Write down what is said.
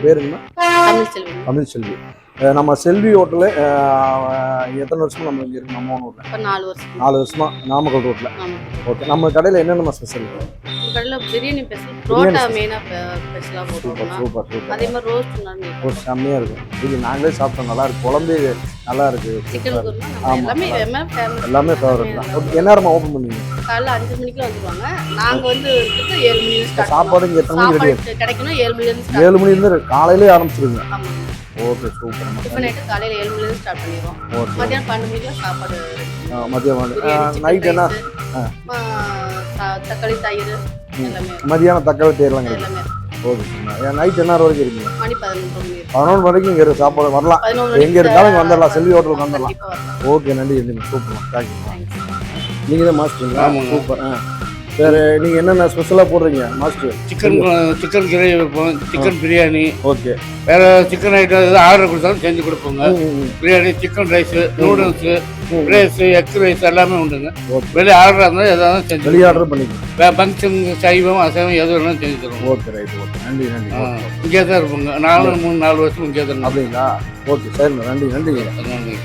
உங்கள் பேர் என்ன? தமிழ் செல்வி. நம்ம செல்வி ஹோட்டலு எத்தனை வருஷமா நம்ம இங்கே இருக்கு நம்ம இப்போ நாலு வருஷம். நாலு வருஷமா நாமக்கல் ரோட்டில் ஓகே நம்ம கடையில் என்னென்ன ஸ்பெஷல் உங்கள் கடையில் பிரியாணி ஸ்பெஷல் புரோட்டா மெயினாக ஸ்பெஷலாக சூப்பர் சூப்பர் சூப்பர். அதே மாதிரி ரோஸ்ட் நல்லா ஒரு செம்மையாக இருக்கும். இது நாங்களே சாப்பிட்டோம் நல்லா இருக்கு. குழம்பு நல்லா இருக்கு. சிக்கன். குருமா எல்லாமே ஃபேவரட் தான். ஓகே என்ன ஓப்பன் பண்ணுவீங்க காலைல அஞ்சு மணிக்கு வந்துருவாங்க. நாங்கள் வந்து ஏழு மணி சாப்பாடு இங்கே எத்தனை மணிக்கு ரெடி சாப்பாடு கிடைக்கணும் ஏழு மணிலேருந்து ஸ்டார்ட் ஏழு மணிலேருந்து காலையிலே ஆரம்பிச்சிருங்க. ஓகே சூப்பர் டிஃபன் ஐட்டம் காலையில் ஏழு மணிலேருந்து ஸ்டார்ட் பண்ணிடுவோம். ஓகே மத்தியானம் பன்னெண்டு மணிக்கு சாப்பாடு மதியம் பிரியாணி நைட் என்ன? தக்காளி தயிர் மதியானம் தக்காளி எல்லாமே ஓகே நைட் என்ன வரைக்கும் இருக்கீங்க? மணி பதினொன்று மணி. வரைக்கும் இங்கே சாப்பாடு வரலாம். எங்க இருந்தாலும் இங்க வந்துடலாம், செல்வி ஹோட்டலுக்கு வந்துடலாம். ஓகே நன்றி நன்றி. சூப்பர். தேங்க்யூ நீங்கள் தான் மாஸ்டருங்களா. சூப்பர் ஆ. வேறு நீங்கள் என்னென்ன ஸ்பெஷலாக போடுறீங்க மாஸ்டர் சிக்கன் சிக்கன் கிரேவி வைப்போம். சிக்கன் பிரியாணி. ஓகே வேற சிக்கன் ஐட்டம் எதாவது ஆர்டர் கொடுத்தாலும் செஞ்சு கொடுப்போங்க. Biryani chicken rice noodles rice egg rice எல்லாமே உண்டுங்க. வெளியே ஆர்டர் இருந்தால் எதாவது செஞ்சு வெளியே ஆர்டர் பண்ணிக்கலாம். ஃபங்க்ஷன் சைவம் அசைவம் எது வேணாலும் செஞ்சு தருவோம். ஓகே ரைட் ஓகே நன்றி நன்றி. இங்கே தான் இருப்போங்க. நாலு மூணு நாலு வருஷம் இங்கே தான். அப்படிங்களா? ஓகே சரிண்ணா நன்றி நன்றி நன்றி